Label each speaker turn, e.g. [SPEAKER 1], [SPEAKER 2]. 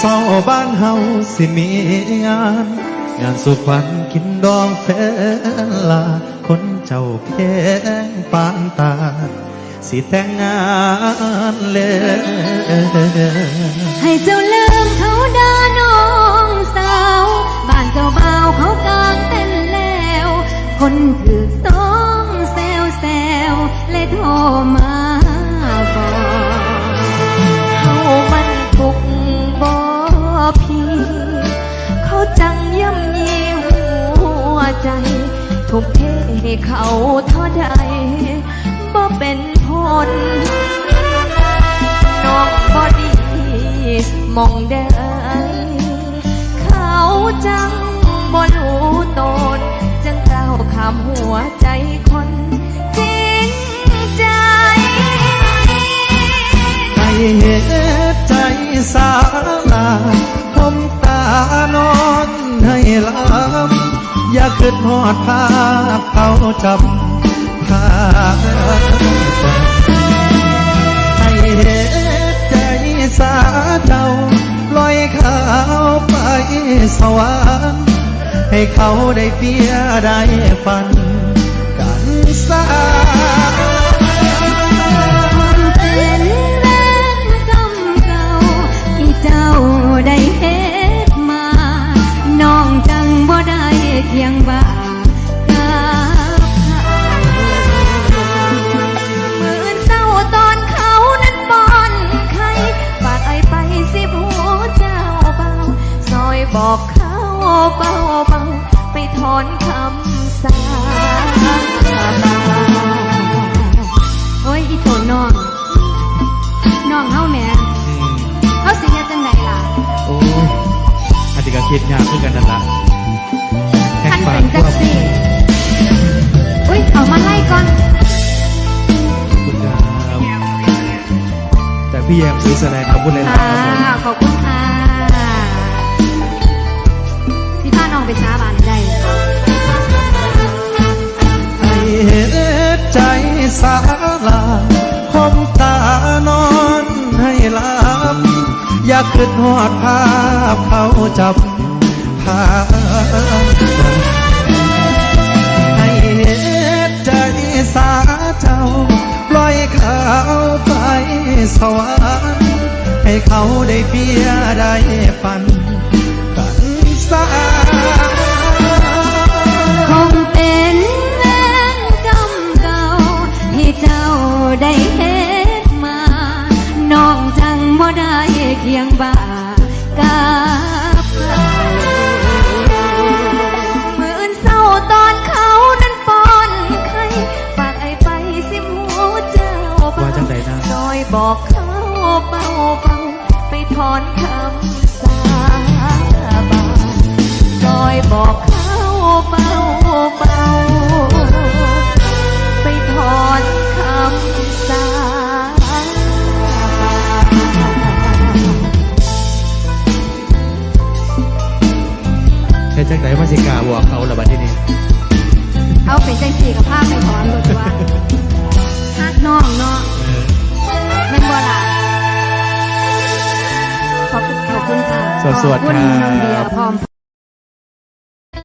[SPEAKER 1] เศร้าบ้านเฮาสิมีงาน งานสุขวัญกินดองแฟนลา คนเจ้าแพงปานตา สิแต่งงานเล
[SPEAKER 2] ให้เจ้าลืมเขาดาน้องสาว บ้านเจ้าบ่าวเขากางเต้นแล้ว คนถือสองแซวแซวเลยโทรมา ใจทุกเทให้เขาเท่าใดบ่เป็นผลน้องบอดีมองได้เขาจังบ่รู้ตนจังก้าวข้ามหัวใจคน
[SPEAKER 1] คิดหอดภาพเขาจับภาพให้เหตุใจสาเจ้าลอยขาวไปสวรรค์ให้เขาได้เปียได้ฝันกันสา
[SPEAKER 2] เขาเบาเบาๆไปถอนคำสาบานโอ้ยอีโถน้องน้องเฮาแหม่เขาสิเฮ็ดจังไดล่ะ
[SPEAKER 1] โอ้ยอาจจะคิดยากขึ้นกันนั่นละแข่
[SPEAKER 2] คั
[SPEAKER 1] ง
[SPEAKER 2] น
[SPEAKER 1] ปา
[SPEAKER 2] เป็น
[SPEAKER 1] ก
[SPEAKER 2] จังซี่อุ้ยเอามาไล่ก่อน
[SPEAKER 1] คุณครับแต่พี่แยมซื้อแสดงขอบคุณเลย
[SPEAKER 2] ค่ะ
[SPEAKER 1] นะครับผม
[SPEAKER 2] ขอบคุณ ค่ะที่พาน้องไปช้าบานได้
[SPEAKER 1] ให้เหตุใจสาลาผมตานอนให้หลับอยากขึ้นหอดภาพเขาจับภาพให้เหตุใจสาเจ้าปล่อยเขาไปสวรรค์ให้เขาได้เปียได้ฝันกันสา
[SPEAKER 2] บ่ได้เคียงบ่ากับเขามื่นเศร้าตอนเขานั้นป้อนไข่ฝากไอไปสิหมูเจ้าเบา
[SPEAKER 1] ว่าจังใดนะ
[SPEAKER 2] ซอยบอกเขาเบาเบาๆไปถอนคำสาบานซอยบอกเขาเบาเบา
[SPEAKER 1] เฮ็ดจังไดมาสิกล้าบอกเขาละบัดทีนี้
[SPEAKER 2] เอาเป็นใจสี่กับผ้าไปถอนหมดว่าฮักน้องเนาะ
[SPEAKER 1] เออ
[SPEAKER 2] แม่นบ่ล่ะขอบคุณขอบคุณค่ะ
[SPEAKER 1] สวัสดี
[SPEAKER 2] ขอบคุณ
[SPEAKER 1] ครับ
[SPEAKER 2] น้องเดียพร้อม